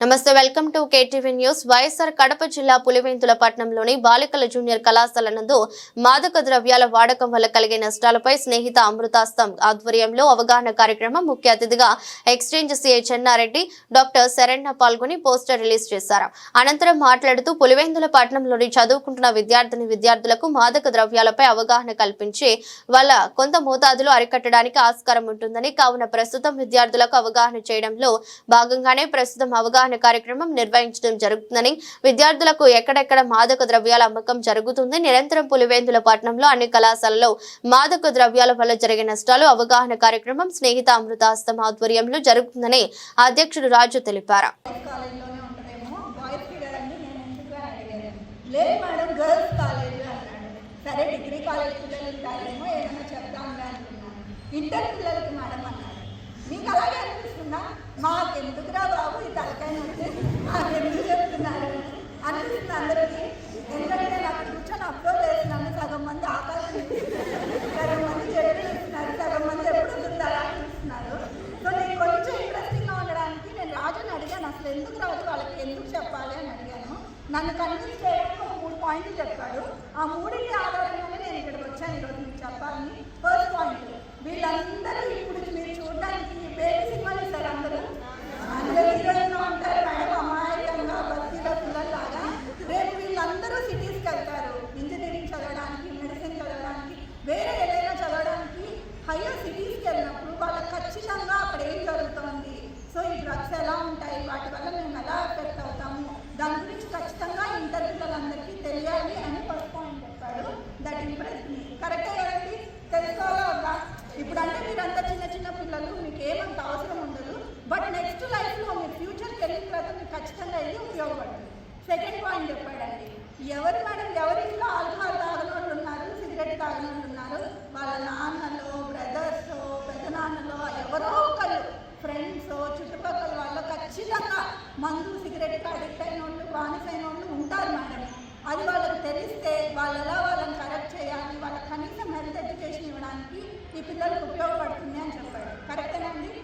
నమస్తే welcome to KTV news. YSR Kadapa జిల్లా పులివెందుల పట్టణంలోని బాలికల జూనియర్ కళాశాల నందు మాదక ద్రవ్యాల వాడకం వల్ల కలిగే నష్టాలపై స్నేహిత అమృతాస్తం ఆధ్వర్యంలో అవగాహన కార్యక్రమం ముఖ్య అతిథిగా exchange CI Chennareddy doctor Saranya పాల్గొని పోస్టర్ రిలీజ్ చేశారు. అనంతరం మాట్లాడుతూ పులివెందుల పట్టణంలోని చదువుకుంటున్న విద్యార్థిని విద్యార్థులకు మాదక ద్రవ్యాలపై అవగాహన కల్పించి వాళ్ళ కొంత మోతాదులో అరికట్టడానికి ఆస్కారం ఉంటుందని కావున ప్రస్తుతం విద్యార్థులకు అవగాహన చేయడంలో భాగంగానే ప్రస్తుతం అవగాహన కార్యక్రమం నిర్వహించడం జరుగుతుందని విద్యార్థులకు ఎక్కడెక్కడ మాదక ద్రవ్యాల అమ్మకం జరుగుతుంది నిరంతరం పులివేందుల పట్టణంలో అన్ని కళాశాలలో మాదక ద్రవ్యాల వల్ల జరిగే నష్టాలు అవగాహన కార్యక్రమం స్నేహిత అమృతాస్తం ఆధ్వర్యంలో జరుగుతుందని అధ్యక్షుడు రాజు తెలిపారు. లేదు మేడం గర్ల్స్ కాలేజ్ అన్నాడు. సరే డిగ్రీ కాలేజ్ ఏమైనా అనుకున్నాను. ఇంటర్ పిల్లలకి మేడం మీకు అలాగే అనిపిస్తుందా? మాకెందుకురా బాబు ఈ తలకాయ నుండి మాకెందుకు చెప్తున్నారు? అనిపిస్తుంది అందరికీ. ఎందుకంటే నాకు కూర్చొని అప్లోడ్ చేస్తున్నాను సగం మంది ఆకాశం సగం మంది చెట్లు సగం మంది ఎప్పుడు వదులుతారా అని చూస్తున్నారు. సో నేను కొంచెం ఇంట్రెస్టింగ్గా ఉండడానికి నేను రాజుని అడిగాను అసలు ఎందుకు రాజు వాళ్ళకి ఎందుకు చెప్పాలి? అని అడిగాను. నన్ను కన్విన్స్ చేయడానికి ఒక మూడు పాయింట్లు చెప్పాడు. ఆ మూడింటి ఆధారంగా నేను ఇక్కడికి వచ్చాను ఈరోజు మీకు చెప్పాలని ఫస్ట్ పాయింట్ వీళ్ళందరూ ఇప్పుడు మీరు చూడడానికి బేబీ సినిమాలు ఇస్తారు అందరూ అందరూ హీరోయిన్గా ఉంటారు మేడం అమాయకంగా బస్తీలో పిల్లల్లాగా రేపు వీళ్ళందరూ సిటీస్కి వెళ్తారు ఇంజనీరింగ్ చదవడానికి మెడిసిన్ చదవడానికి వేరే ఏదైనా చదవడానికి హయ్యర్ సిటీస్కి వెళ్ళినప్పుడు వాళ్ళకి ఖచ్చితంగా అక్కడ ఏం జరుగుతోంది సో ఈ డ్రగ్స్ ఎలా ఉంటాయి వాటి వల్ల మేము ఎలా ఎఫెక్ట్ అవుతాము దాని గురించి ఖచ్చితంగా ఇంటర్ పిల్లలందరికీ తెలియాలి అని ఫస్ట్ పాయింట్ చెప్పాడు దట్ ఇంప్రెస్ మీ కరెక్టే కదండి తెలుసుకోవాలా వద్దా ఇప్పుడు అంటే మీరంతా చిన్న చిన్న పిల్లలు మీకు ఏమంత అవసరం ఉండదు బట్ నెక్స్ట్ లైఫ్లో మీరు ఫ్యూచర్కి వెళ్ళిన తర్వాత మీకు ఖచ్చితంగా ఇది ఉపయోగపడుతుంది ఆయన చెప్పాడండి. ఎవరు మేడం ఎవరి ఇంట్లో ఆల్కహాల్ తాగినోళ్ళు ఉన్నారు సిగరెట్ తాగినోళ్ళు ఉన్నారు? వాళ్ళ నాన్నలో బ్రదర్స్ పెద్ద నాన్నలో ఎవరో ఒకరు ఫ్రెండ్స్ చుట్టుపక్కల వాళ్ళు ఖచ్చితంగా మందు సిగరెట్ అడిక్ట్ అయిన వాళ్ళు బానిసైన వాళ్ళు ఉంటారు మేడం. అది వాళ్ళకి తెలిస్తే వాళ్ళు ఎలా వాళ్ళని కరెక్ట్ చేయాలి వాళ్ళకి కనీసం హెల్త్ ఎడ్యుకేషన్ ఇవ్వడానికి ఈ పిల్లలకు ఉపయోగపడుతుంది అని చెప్పాడు. కరెక్టేనండి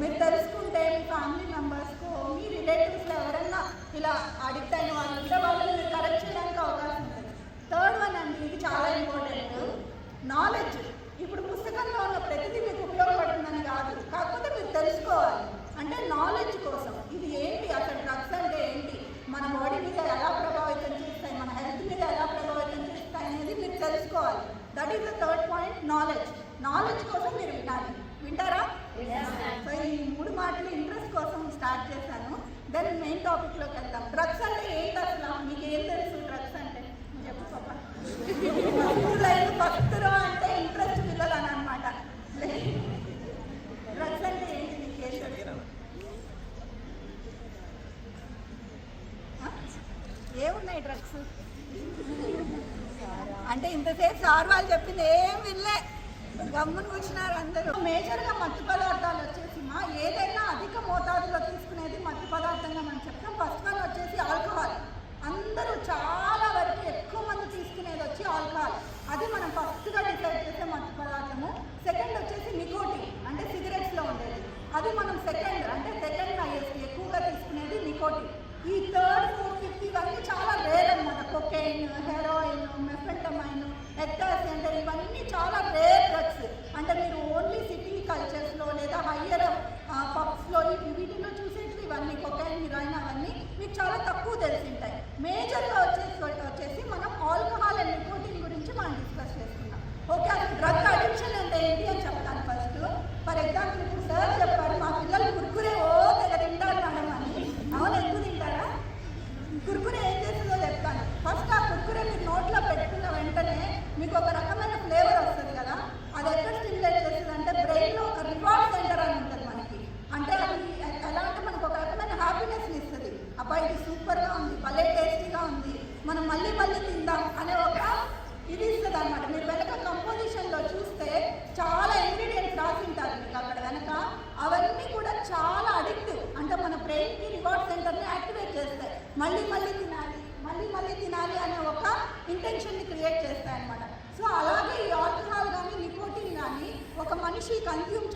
మీరు తెలుసుకుంటే మీ ఫ్యామిలీ మెంబర్స్కు మీ రిలేటివ్స్లో ఎవరైనా ఇలా అడిక్ట్ అయిన వాళ్ళు ఉంటే వాళ్ళని మీరు కరెక్ట్ చేయడానికి అవకాశం ఉంటుంది థర్డ్ వన్ అండి ఇది చాలా ఇంపార్టెంట్ నాలెడ్జ్ ఇప్పుడు పుస్తకంలో ఉన్న ప్రతిదీ మీకు ఉపయోగపడుతుందని కాదు. కాకపోతే మీరు తెలుసుకోవాలి. అంటే నాలెడ్జ్ కోసం. ఇది ఏంటి? అసలు డ్రగ్స్ అంటే ఏంటి? మన బాడీ మీద ఎలా ప్రభావితం చేస్తాయి? మన హెల్త్ మీద ఎలా ప్రభావితం చేస్తాయి అనేది మీరు తెలుసుకోవాలి. That is the third point knowledge knowledge కోసం మీరు వినాలి. వింటారా? సో ఈ మూడు మాటలు ఇంట్రెస్ట్ కోసం స్టార్ట్ చేశాను. దెన్ మెయిన్ టాపిక్లోకి 간격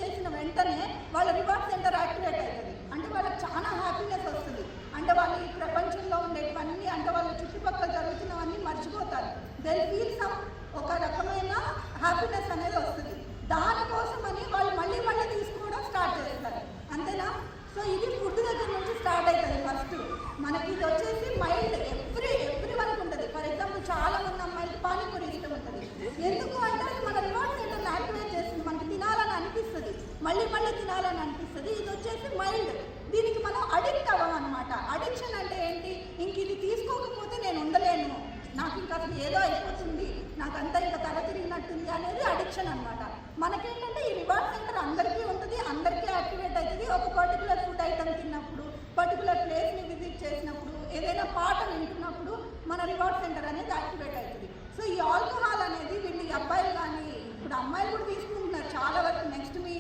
నాకు అంతా ఇంకా తల తిరిగినట్టుంది అనేది అడిక్షన్ అనమాట మనకేంటంటే ఈ రివార్డ్ సెంటర్ అందరికీ ఉంటుంది అందరికీ యాక్టివేట్ అవుతుంది. ఒక పర్టికులర్ ఫుడ్ ఐటమ్ తిన్నప్పుడు పర్టికులర్ ప్లేస్ని విజిట్ చేసినప్పుడు ఏదైనా పాట వింటున్నప్పుడు మన రివార్డ్ సెంటర్ అనేది యాక్టివేట్ అవుతుంది సో ఈ ఆల్కహాల్ అనేది వీళ్ళు ఈ అబ్బాయిలు కానీ ఇప్పుడు అమ్మాయిలు కూడా తీసుకుంటున్నారు చాలా వరకు నెక్స్ట్ మీ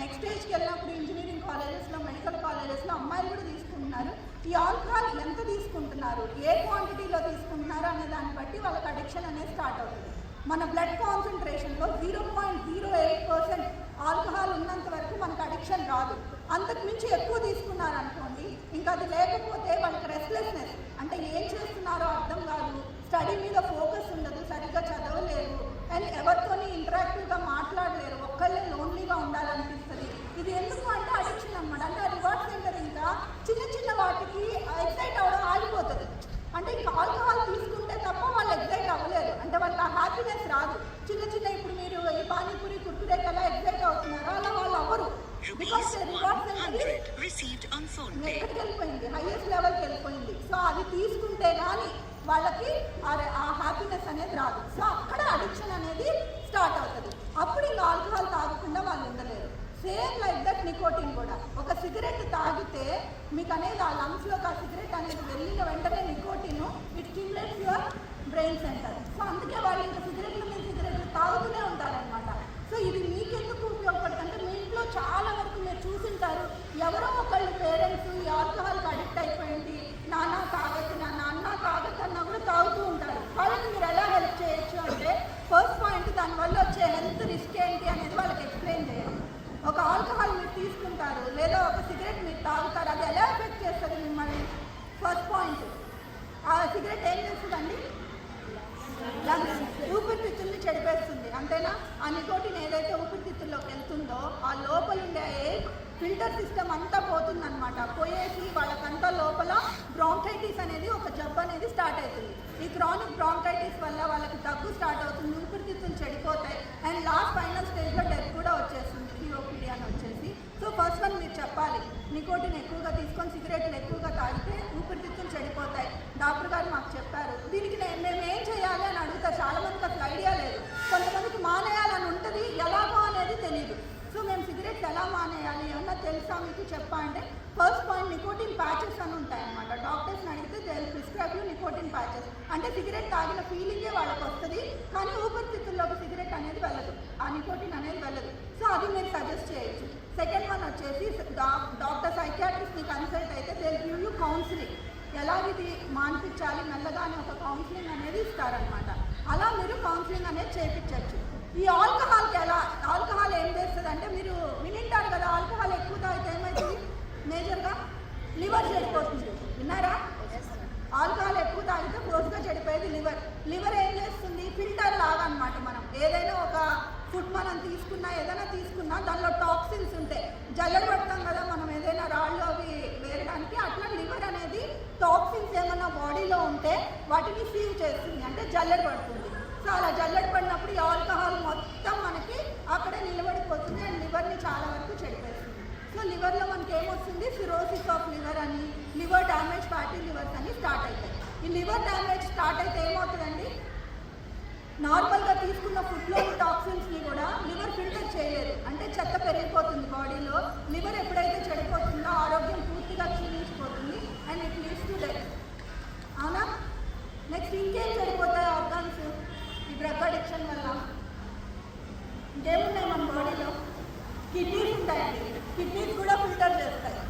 నెక్స్ట్ స్టేజ్కి వెళ్ళినప్పుడు ఇంజనీరింగ్ కాలేజెస్లో మెడికల్ కాలేజెస్లో అమ్మాయిలు కూడా తీసుకుంటున్నారు ఈ ఆల్కహాల్ ఎంత తీసుకుంటున్నారు ఏ క్వాంటిటీలో తీసుకుంటున్నారు అనే దాన్ని బట్టి వాళ్ళకి అడిక్షన్ అనేది స్టార్ట్ అవుతుంది మన blood కాన్సన్ట్రేషన్లో zero point zero eight percent alcohol ఉన్నంత వరకు మనకు అడిక్షన్ రాదు. అంతకు మించి ఎక్కువ తీసుకున్నారు అనుకోండి ఇంకా అది లేకపోతే వాళ్ళకి రెస్ట్లెస్నెస్ అంటే ఏం చేస్తున్నారో అర్థం కాదు. స్టడీ మీద ఫోకస్ ఉండదు సరిగ్గా చదవలేరు అండ్ ఎవరితోని ఇంటరాక్టివ్గా మాట్లాడలేరు ఒక్కళ్ళే లోన్లీగా ఉండాలనిపిస్తుంది ఇది ఎందుకు అంటే అడిక్షన్ అనమాట అంటే ఆ రివార్డ్ సెంటర్ ఇంకా చిన్న చిన్న వాటికి ఎక్సైట్ అవ్వడం ఆగిపోతుంది అంటే ఇంకా ఆల్కహాల్ తీసుకుంటే తప్ప వాళ్ళు ఎగ్జైట్ అవ్వలేరు అంటే వాళ్ళకి ఆ హ్యాపీనెస్ రాదు చిన్న చిన్న ఇప్పుడు మీరు ఈ పానీపూరి కుర్కురే కల్లా ఎగ్జైట్ అవుతున్నారో అలా వాళ్ళు అవ్వరు because Rupees reward center 100 received on phone pay. ఎక్కడికి వెళ్ళిపోయింది హైయెస్ట్ లెవెల్కి వెళ్ళిపోయింది సో అది తీసుకుంటే కానీ వాళ్ళకి ఆ- హ్యాపీనెస్ అనేది రాదు. సో అక్కడ అడిక్షన్ అనేది స్టార్ట్ అవుతుంది. అప్పుడు ఇంకా ఆల్కహాల్ తాగకుండా వాళ్ళు ఉండలేరు. సేమ్ లైక్ దట్ నికోటిన్ కూడా. ఒక సిగరెట్ తాగితే మీకు అనేది ఆ లంగ్స్లోకి ఆ సిగరెట్ అనేది వెళ్ళిన వెంటనే nicotine it stimulates your brain center so అందుకే వాళ్ళు ఇంకా సిగరెట్లు మీద సిగరెట్లు తాగుతూనే ఉంటారనమాట సో ఇది మీకెందుకు ఉపయోగపడుతుంది? చాలా వరకు మీరు చూసింటారు. ఎవరో ఒకళ్ళు పేరెంట్స్ ఈ ఆల్కహాల్కి అడిక్ట్ అయిపోయింది. నాన్న తాగొద్దు నాన్న అన్న తాగొద్దు కూడా తాగుతూ ఉంటారు. వాళ్ళని మీరు ఎలా హెల్ప్ చేయొచ్చు అంటే ఫస్ట్ పాయింట్ దానివల్ల వచ్చే హెల్త్ రిస్క్ ఏంటి అనేది వాళ్ళకి ఎక్స్ప్లెయిన్ చేయాలి ఒక ఆల్కహాల్ మీరు తీసుకుంటారు లేదా ఒక సిగరెట్ మీరు తాగుతారు అది ఎలా ఎఫెక్ట్ చేస్తుంది మిమ్మల్ని? ఫస్ట్ పాయింట్ ఆ సిగరెట్ ఏం చేస్తుందండి? లంగ్స్ అంతేనా? ఆ నికోటిన్ ఏదైతే ఊపిరితిత్తుల్లోకి వెళ్తుందో ఆ లోపల ఉండే ఫిల్టర్ సిస్టమ్ అంతా పోతుందనమాట పోయేసి వాళ్ళకంతా లోపల బ్రాంకైటిస్ అనేది ఒక జబ్బు అనేది స్టార్ట్ అవుతుంది. ఈ క్రానిక్ బ్రాంకైటిస్ వల్ల వాళ్ళకి దగ్గు స్టార్ట్ అవుతుంది ఊపిరితిత్తులు చెడిపోతాయి అండ్ లాస్ట్ ఫైనల్ స్టేజ్లో డెత్ కూడా వచ్చేస్తుంది సిఓపిడి అని వచ్చేసి. సో ఫస్ట్ వన్ మీరు చెప్పాలి నికోటిన్ ఎక్కువగా తీసుకొని సిగరెట్లు ఎక్కువగా తాగితే ఊపిరితిత్తులు చెడిపోతాయి. డాక్టర్ గారు మాకు చెప్పారు దీనికి నేను మేము ఏం చేయాలి? అని అడుగుతారు. చాలామంది మందికి అసలు ఐడియా లేదు కొంతమందికి మానేయాలని ఉంటుంది ఎలాగో అనేది తెలియదు సో మేము సిగరెట్స్ ఎలా మానేయాలి ఏమన్నా తెలుసా మీకు చెప్పా అంటే ఫస్ట్ పాయింట్ నికోటిన్ ప్యాచెస్ అని ఉంటాయి అన్నమాట డాక్టర్స్ని అడిగితే they prescribe you nicotine patches అంటే సిగరెట్ తాగిన ఫీలింగే వాళ్ళకి వస్తుంది కానీ ఊపిరితిత్తుల్లోకి సిగరెట్ అనేది వెళ్ళదు. ఆ నికోటిన్ అనేది వెళ్ళదు. సో అది మీరు సజెస్ట్ చేయొచ్చు. సెకండ్ వన్ వచ్చేసి డాక్టర్ సైకియాట్రిస్ట్ని కన్సల్ట్ అయితే దే గివ్ యూ కౌన్సిలింగ్ ఎలా ఇది మాన్పించాలి మెల్లగా అని ఒక కౌన్సిలింగ్ అనేది ఇస్తారనమాట అలా మీరు కౌన్సిలింగ్ అనేది చేయించవచ్చు ఈ ఆల్కహాల్కి ఎలా? ఆల్కహాల్ ఏం చేస్తుంది అంటే మీరు వినింటారు కదా ఆల్కహాల్ ఎక్కువ తాగితే ఏమవుతుంది మేజర్గా లివర్ చెడిపోతుంది. విన్నారా? ఆల్కహాల్ ఎక్కువ తాగితే క్లోజ్గా చెడిపోయేది లివర్. లివర్ ఏం చేస్తుంది? ఫిల్టర్ లాగా అనమాట మనం. ఏదైనా ఒక ఫుడ్ మనం తీసుకున్నా ఏదైనా తీసుకున్నా దానిలో టాక్సిన్స్ ఉంటాయి. జల్లెడ పడతాం కదా మనం ఏదైనా రాళ్ళు అవి వేయడానికి అట్లా లివర్ అనేది టాక్సిన్స్ ఏమైనా బాడీలో ఉంటే వాటిని సీవ్ చేస్తుంది. అంటే జల్లెడ పడుతుంది. సో అలా జల్లెడ పడినప్పుడు ఈ ఆల్కహాల్ మొత్తం మనకి అక్కడే నిలబడిపోతుంది అండ్ లివర్ని చాలా వరకు చెడిపేస్తుంది. సో లివర్లో మనకి ఏమొస్తుంది? సిరోసిస్ ఆఫ్ లివర్ అని లివర్ డ్యామేజ్ ఫ్యాటీ లివర్స్ అని స్టార్ట్ అవుతాయి ఈ లివర్ డ్యామేజ్ స్టార్ట్ అయితే ఏమవుతుందండి? నార్మల్ తీసుకున్న ఫుడ్లో టాక్సిన్స్ని కూడా లివర్ ఫిల్టర్ చేయలేదు అంటే చెత్త పెరిగిపోతుంది బాడీలో లివర్ ఎప్పుడైతే చెడిపోతుందో ఆరోగ్యం పూర్తిగా క్షీణించిపోతుంది and it leads to death అవునా నెక్స్ట్ ఇంకేం చెడిపోతాయి ఆర్గాన్స్ ఈ డ్రగ్ అడిక్షన్ వల్ల ఇంకేమున్నాయి మన బాడీలో కిడ్నీస్ ఉంటాయండి కిడ్నీస్ కూడా ఫిల్టర్ చేస్తాయి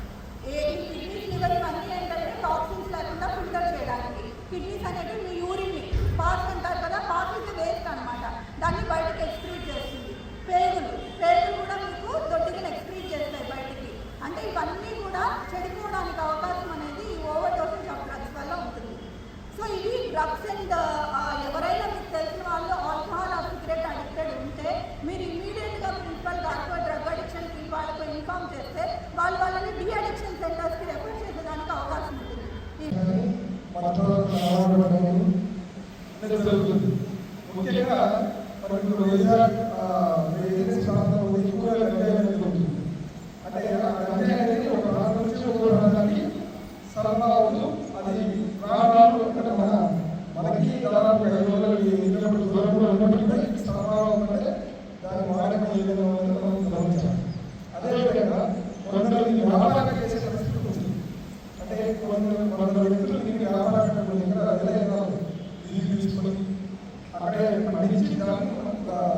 ఏ కిడ్నీస్ లివర్ ఇవన్నీ ఏంటంటే టాక్సిన్స్ లేకుండా ఫిల్టర్ చేయడానికి కిడ్నీస్ అనేవి మీ యూరిన్ని పాస్ అంటారు కదా పాస్ ఇది వేస్ట్ అనమాట దాన్ని బయటకు ఎక్స్క్రీట్ చేస్తుంది పేగులు పేగులు కూడా మీకు దొడ్డిగా ఎక్స్క్రీట్ చేస్తాయి బయటికి అంటే ఇవన్నీ కూడా చెడిపోవడానికి అవకాశం అనేది ఈ ఓవర్ డోసేజ్ ఆఫ్ డ్రగ్స్ వల్ల ఉంటుంది సో ఇవి డ్రగ్స్ అండ్ ఎవరైనా మీకు సరఫరా అవుతూ అది రాను అంటే మన మనకి దాదాపు ఐదు వందల కిలోమీటర్ల దూరంలో ఉన్నప్పటికీ ఈ సరఫరా అవుతుంటే దాని వాడకం ఏ విధంగా ఉందో మనం గమనించాలి అదేవిధంగా కొందరు ఈ వ్యాపారంగా చేసే పరిస్థితి ఉంది అంటే కొందరు కొందరు వ్యక్తులు దీన్ని వ్యాపారంగా కొన్ని ఎకరాలు వేల ఎకరాలు లీజుకు తీసుకొని అక్కడే పండించి దాన్ని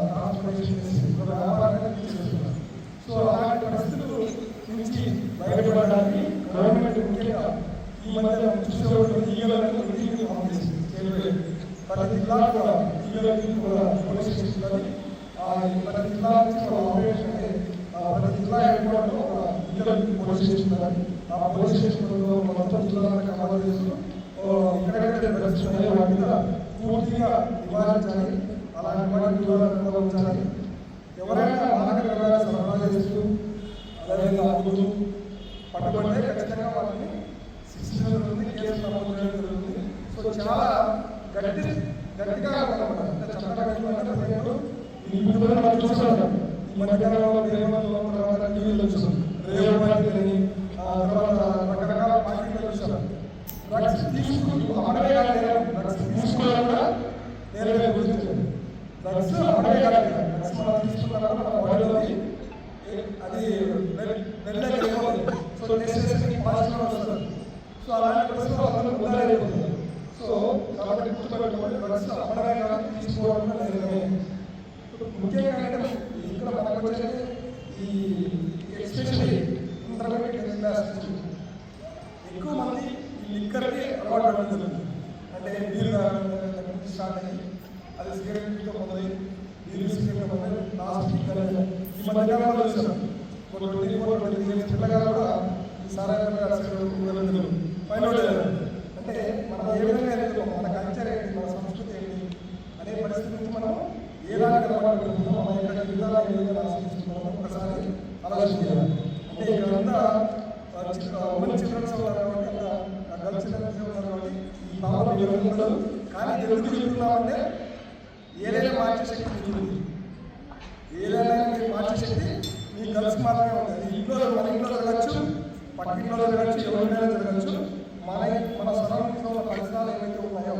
ట్రాన్స్పోర్టేషన్ చేసి ఒక వ్యాపారంగా తీసుకెళ్తున్నారు సో అలాంటి పరిస్థితులు నుంచి బయటపడడానికి గవర్నమెంట్ ముఖ్యంగా ఈ మధ్య మనం చూసేవాళ్ళు ఈగలను లీజుని ఆన్ చేసింది చేయలేదు ప్రతి జిల్లా కూడా ఈగలకి కూడా పోలీస్ స్టేషన్ ఉన్నది ప్రతి జిల్లా నుంచి ఒక ఆపరేషన్ అంటే ప్రతి జిల్లా హెడ్ ఒక పోలీస్ స్టేషన్ ఉన్నది ఆ పోలీస్ స్టేషన్లో మొత్తం జిల్లాలను కవర్ చేస్తూ డ్రగ్స్ ఉన్నాయో వాటి మీద పూర్తిగా నివారించాలి అలాంటి వాటిని దూరంగా ఉంచాలి ఎవరైనా మానక ద్రవ్యాలు సరఫరా చేస్తూ అదేవిధంగా అడుగుతూ పట్టుబడితే ఖచ్చితంగా వాళ్ళని శిక్షణ జరుగుతుంది కేసు నమోదు జరుగుతుంది సో చాలా గట్టి గట్టిగా మనం చూస్తున్నాం ఈ మధ్యకాలంలో తర్వాత టీవీలో చూసాం రేవు పార్టీ తర్వాత రకరకాల పార్టీలు చూసాం డ్రగ్స్ తీసుకుంటూ అమ్మడే కాదు డ్రగ్స్ తీసుకోవడం కూడా నేరుగా గుర్తించండి డ్రగ్స్ డ్రగ్స్ మనం తీసుకున్నాం మన బాడీలోకి అది వెళ్ళకి సో నెసెసరీ పాజిటివ్ వస్తుంది సో అలాంటి పరిస్థితుల్లో అందరూ ఉదారైపోతుంది సో కాబట్టి గుర్తుపెట్టుకోండి డ్రగ్స్ అమ్మడమే తీసుకోవడం కూడా ముఖ్యంగా అంటే ఇక్కడ మనకు వచ్చేది ఈ ఎస్పెషల్లీ ఇంటర్మీడియట్ ఇండస్ట్రీ ఎక్కువ మంది ఈ లిక్కర్కి అలవాటు పడుతుంది అంటే బీరు తాగడం నుంచి స్టార్ట్ అయ్యి అది సిగరెట్తో మొదలై బీరు సిగరెట్ మొదలై లాస్ట్ ఈ మధ్యకాలంలో చూసాం. ఒక ట్వంటీ ఫోర్ ట్వంటీ ఇయర్స్ పిల్లగా కూడా ఈ సారాయి పైన అంటే మనం ఏ విధంగా ఎదుగుతాం మన కల్చర్ ఏంటి మన సంస్కృతి ఏంటి అనే పరిస్థితి నుంచి మనం ఏ దానికి అలవాటు పడుతున్నాం మన యొక్క విధానం ఏ విధంగా ఆలోచిస్తున్నాం ఒకసారి ఆలోచించాలి అంటే ఇక్కడంతా ఉమెన్ చిల్డ్రన్స్ ఉన్నారు కాబట్టి గర్ల్స్ చిల్డ్రన్స్ ఉన్నారు కాబట్టి ఈ భావన కానీ ఎందుకు చెప్తున్నామంటే ఏదైనా మార్చే శక్తి మీకు ఉంది ఏదైనా మీరు మార్చే శక్తి మీ గర్ల్స్ మాత్రమే ఉంది అది ఇంట్లో మన ఇంట్లో జరగచ్చు పక్కింట్లో జరగచ్చు ఎవరికైనా జరగచ్చు మన మన సరౌండింగ్స్లో ఉన్న పరిసరాలు ఏవైతే ఉన్నాయో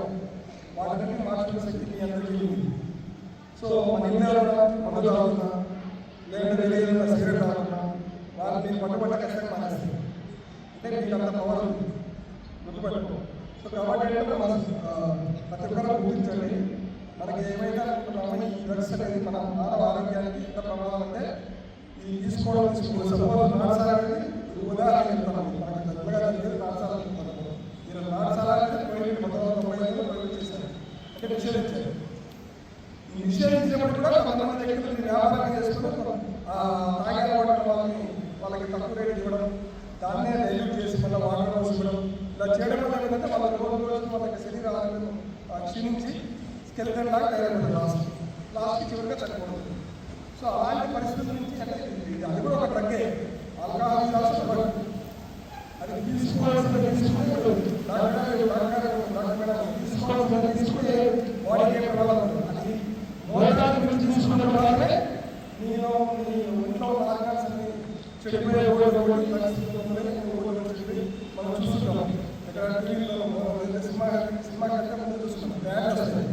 వాటిని మార్చుకునే శక్తి మీ అందరికీ ఉంది సో మన ఇండియాలో నేను తాగుతున్నా లేదంటే వెళ్ళేదన్నా వాళ్ళు మీరు పట్టుబట్ట కష్టంగా మానేస్తారు. అంటే మీకు అంత పవర్ ఉంది. గుర్తుపెట్టుకో. సో కాబట్టి మనం ప్రతి ఒక్కరూ గుర్తించండి. మనకి ఏమైతే అనుకుంటున్నామో ఈ డ్రగ్స్ అనేది మన మానవ ఆరోగ్యానికి ఎంత ప్రమాదం అంటే ఈ తీసుకోవడం సపోజ్ అనేది ఉదాహరణ చెప్తాను మనకి పెద్దగా తెలియదు నాటసాల చెప్తాను మీరు నాటసాల అనేది కోవిడ్ పంతొమ్మిది వందల తొంభై ఐదులో కోవిడ్ చేశారు అంటే నిషేధించారు ఈ నిషేధించినప్పుడు కూడా కొంతమంది వ్యక్తులు దీన్ని వ్యాపారం చేసుకుని ఆ, తాగే అలవాటు వాళ్ళని వాళ్ళకి తక్కువ రేటు ఇవ్వడం దాన్నే డైల్యూట్ చేసి మళ్ళీ వాటర్ హౌస్ ఇవ్వడం ఇలా చేయడం వల్ల ఏంటంటే వాళ్ళ రోజు రోజు వాళ్ళకి శరీర ఆరోగ్యం ఆ, క్షీణించి స్కెలిటన్ లాగా తయారైపోతుంది లాస్ట్ లాస్ట్కి చివరిగా చనిపోతుంది సో అలాంటి పరిస్థితుల నుంచి అంటే ఇది- అది కూడా ఒక డ్రగ్గే ఆల్కహాల్ కాల్సిన డ్రగ్ అది తీసుకోవాల్సిన తీసుకుంటే డాక్టర్ గారు డాక్టర్ గారు డాక్టర్ మేడం తీసుకోవాల్సిన తీసుకుంటే బాడీకి ఏ ప్రమాదం ఉండదు. అది మోతాదు గురించి తీసుకున్నప్పుడు మాత్రమే నేను నీ ఒంట్లో ఉన్న ఆర్గాన్స్ అన్ని చెడిపోయే ఓడి ఓడి పరిస్థితుల్లో ఉన్నాయి, ఓడి ఓడి చెడిపోయి మనం చూస్తున్నాం ఇక్కడ టీవీలో ఏదైతే సినిమా సినిమా కంటే ముందు వస్తాయి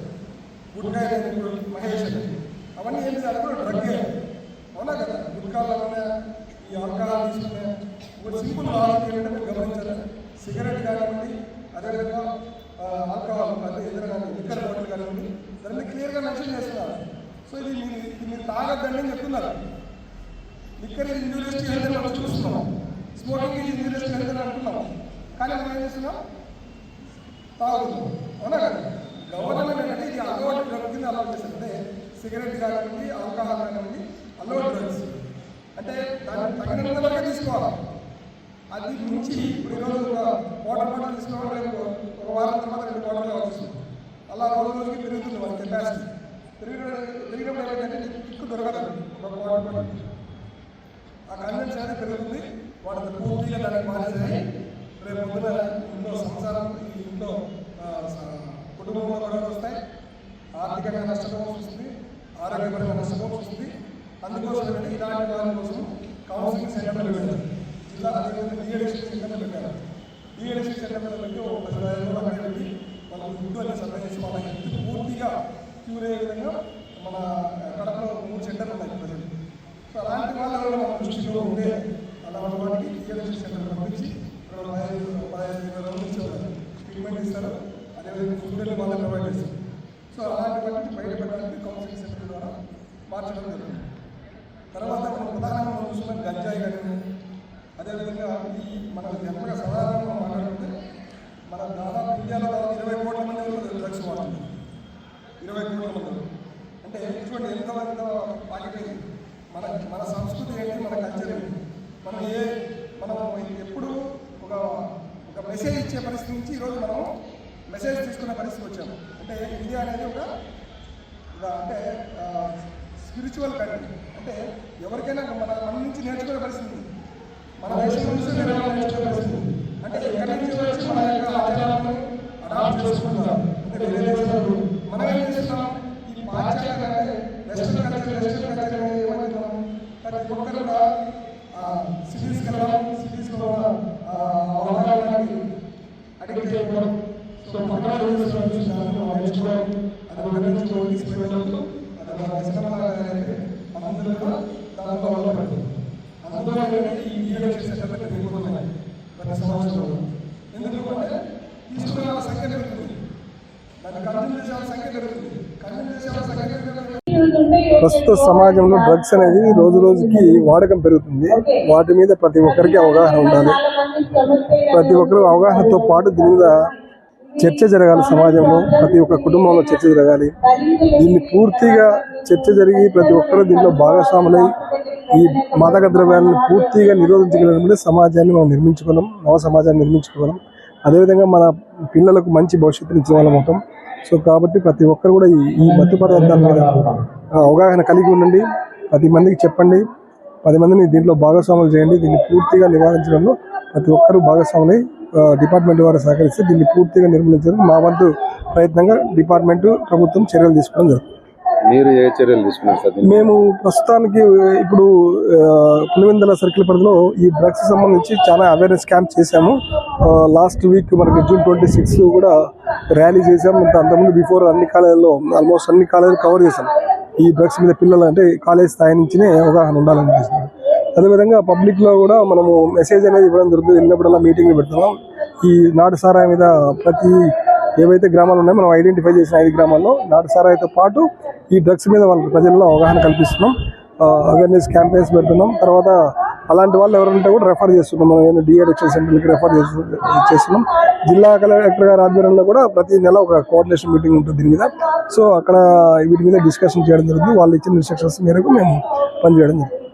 మహేష్ అని అవన్నీ ఏం కూడా డ్రగ్గే అవునా కదా గుట్కాల్లో ఈ ఆల్కహాల్ తీసుకునే ఒక సింపుల్ లాజిక్ ఏంటంటే గమనించాలి సిగరెట్ కానివ్వండి అదేవిధంగా ఆల్కహాల్ అంటే ఏదైనా కానీ లిక్కర్ బాటిల్ కానివ్వండి దాన్ని క్లియర్గా మెన్షన్ చేస్తున్నారు సో ఇది మీరు మీరు తాగద్దండి అని చెప్తున్నారు లిక్కర్ ఇది ఇంజూరియస్ హెల్త్ మనం చూస్తున్నాం స్మోకింగ్ ఇది ఇంజూరియస్ అంటున్నాం కానీ మనం ఏం చేస్తున్నాం తాగుతున్నాం అవునా కదా గవర్నమెంట్ అంటే ఇది అలవాటు డ్రగ్ కింద అలవాటు చేస్తారు అంటే సిగరెట్ కానివ్వండి ఆల్కహాల్ కానివ్వండి అలవాటు డ్రగ్స్. అంటే దాన్ని తగినంత వరకే తీసుకోవాలి. అది మించి ఇప్పుడు ఈరోజు ఒక వాటర్ బాటిల్ తీసుకోవడం రేపు ఒక వారం తర్వాత రెండు బాటిల్ కావచ్చు అలా రోజు రోజుకి పెరుగుతుంది వాళ్ళ కెపాసిటీ పెరిగిన పెరిగినప్పుడు ఏమైందంటే నీకు కిక్కు దొరకదు ఒక వాటర్ బాటిల్. ఆ కన్వెన్స్ అనేది పెరుగుతుంది వాటిని పూర్తిగా దానికి మానేసాయి రేపు పొద్దున ఇంట్లో సంసారం ఇంట్లో కుటుంబంలో గొడవలు వస్తాయి. ఆర్థికంగా నష్టపోవాల్సి వస్తుంది. ఆరోగ్యపరంగా నష్టపోవాల్సి వస్తుంది. అందుకోసం ఇలాంటి వారి కోసం కౌన్సిలింగ్ సెంటర్లు పెట్టారు. జిల్లా అదేవిధంగా డిఎడిషన్ సెంటర్లు పెట్టారు. డిఎడిషన్ సెంటర్లు పెట్టి ఒక పది రోజులు అక్కడ పెట్టి వాళ్ళకి ఫుడ్ అన్ని సర్వే చేసి వాళ్ళకి హెల్త్ పూర్తిగా క్యూర్ అయ్యే విధంగా మన కడపలో మూడు సెంటర్లు ఉన్నాయి ప్రజలు. సో అలాంటి వాళ్ళు మన దృష్టిలో ఉంటే అలాంటి వాటికి డిఎడిషన్ సెంటర్ పంపించి ఇక్కడ పదహైదు పదహైదు ఇరవై రోజుల నుంచి వాళ్ళు ట్రీట్మెంట్ ఇస్తారు అదేవిధంగా ఫుడ్ అన్ని ప్రొవైడ్ చేస్తారు సో అలాంటి వాటిని బయట కౌన్సిలింగ్ సెంటర్ ద్వారా మార్చడం జరుగుతుంది తర్వాత మనం ప్రధానంగా మనం చూస్తున్నాం గంజాయి కానీ అదేవిధంగా ఈ మన జనరల్గా సాధారణంగా మాట్లాడుకుంటే మన దాదాపు ఇండియాలో దాదాపు ఇరవై కోట్ల మంది వరకు డ్రగ్స్ వాడుతుంది ఇరవై కోట్ల మంది అంటే చూడండి ఎంత ఎంత పాకిపోయింది మన మన సంస్కృతి ఏంటి మన కల్చర్ ఏంటి మనం ఏ మనం ఎప్పుడు ఒక ఒక మెసేజ్ ఇచ్చే పరిస్థితి నుంచి ఈరోజు మనం మెసేజ్ తీసుకున్న పరిస్థితికి వచ్చాము. అంటే ఇండియా అనేది ఒక అంటే స్పిరిచువల్ కంట్రీ అంటే ఎవరికైనా మన మన నుంచి నేర్చుకునే పరిస్థితి. మన దేశం నుంచి నేర్చుకునే పరిస్థితి. అంటే ఎక్కడి నుంచి వచ్చి మన యొక్క ఆచారాలను అడాప్ట్ చేసుకుంటున్నారు అంటే వేరే దేశాలు. మనం ఏం చేస్తున్నాం ఈ పాశ్చాత్య వెస్ట్రన్ కల్చర్ అనేది ఏమంటున్నాం ప్రతి ఒక్కరు కూడా సిటీస్కి వెళ్ళడం సిటీస్లో అవగాహనకి అడిగి చేయడం అది అది మన అందరూ కూడా ఈ సంవత్సరంలో ఎందుకంటే సంఖ్య పెరుగుతుంది దాన్ని కంటిన్యూ సంఖ్య పెరుగుతుంది కంటిన్యూ సంఖ్య పెరుగుతుంది ప్రస్తుత సమాజంలో డ్రగ్స్ అనేది రోజు రోజుకి వాడకం పెరుగుతుంది. వాటి మీద ప్రతి ఒక్కరికి అవగాహన ఉండాలి. ప్రతి ఒక్కరు అవగాహనతో పాటు దీని మీద చర్చ జరగాలి సమాజంలో. ప్రతి ఒక్క కుటుంబంలో చర్చ జరగాలి. దీన్ని పూర్తిగా చర్చ జరిగి ప్రతి ఒక్కరూ దీంట్లో భాగస్వాములై ఈ మాదక ద్రవ్యాలను పూర్తిగా నిరోధించగలిగినప్పుడు సమాజాన్ని మనం నిర్మించుకున్నాం. నవ సమాజాన్ని నిర్మించుకున్నాం. అదేవిధంగా మన పిల్లలకు మంచి భవిష్యత్తుని ఇచ్చే వాళ్ళం అవుతాం. సో కాబట్టి ప్రతి ఒక్కరు కూడా ఈ మత్తు పదార్థాల మీద అవగాహన కలిగి ఉండండి. పది మందికి చెప్పండి. పది మందిని దీంట్లో భాగస్వాములు చేయండి. దీన్ని పూర్తిగా నివారించడంలో ప్రతి ఒక్కరూ భాగస్వాములై డిపార్ట్మెంట్ వారు సహకరిస్తే దీన్ని పూర్తిగా నిర్మూలించడం మా వంతు ప్రయత్నంగా డిపార్ట్మెంట్ ప్రభుత్వం చర్యలు తీసుకోవడం జరుగుతుంది. మీరు ఏ చర్యలు తీసుకున్నారు సార్? మేము ప్రస్తుతానికి ఇప్పుడు పులివెందుల సర్కిల్ పరిధిలో ఈ డ్రగ్స్ సంబంధించి చాలా అవేర్నెస్ క్యాంప్ చేశాము. లాస్ట్ వీక్ మనకి జూన్ ట్వంటీ సిక్స్ కూడా ర్యాలీ ఇంత అంతకుముందు బిఫోర్ అన్ని కాలేజీల్లో ఆల్మోస్ట్ అన్ని కాలేజీలు కవర్ చేశాం ఈ డ్రగ్స్ మీద పిల్లలు అంటే కాలేజ్ స్థాయి నుంచినే అవగాహన ఉండాలనిపిస్తుంది అదేవిధంగా పబ్లిక్లో కూడా మనము మెసేజ్ అనేది ఇవ్వడం జరుగుతుంది. వెళ్ళినప్పుడల్లా మీటింగ్లు పెడుతున్నాం. ఈ నాటు సారాయి మీద ప్రతి ఏవైతే గ్రామాలు ఉన్నాయో మనం ఐడెంటిఫై చేసిన ఐదు గ్రామాల్లో నాటు సారాయితో పాటు ఈ డ్రగ్స్ మీద వాళ్ళకి ప్రజల్లో అవగాహన కల్పిస్తున్నాం. అవేర్నెస్ క్యాంపెయిన్స్ పెడుతున్నాం. తర్వాత అలాంటి వాళ్ళు ఎవరంటే కూడా రెఫర్ చేస్తున్నాం. మనం ఏమైనా డిఎడిక్షన్ సెంటర్కి రెఫర్ చేస్తున్నాం. జిల్లా కలెక్టర్ గారి ఆధ్వర్యంలో కూడా ప్రతి నెల ఒక కోఆర్డినేషన్ మీటింగ్ ఉంటుంది దీని మీద. సో అక్కడ వీటి మీద డిస్కషన్ చేయడం జరుగుతుంది. వాళ్ళు ఇచ్చిన ఇన్స్ట్రక్షన్స్ మేరకు మేము పనిచేయడం జరుగుతుంది.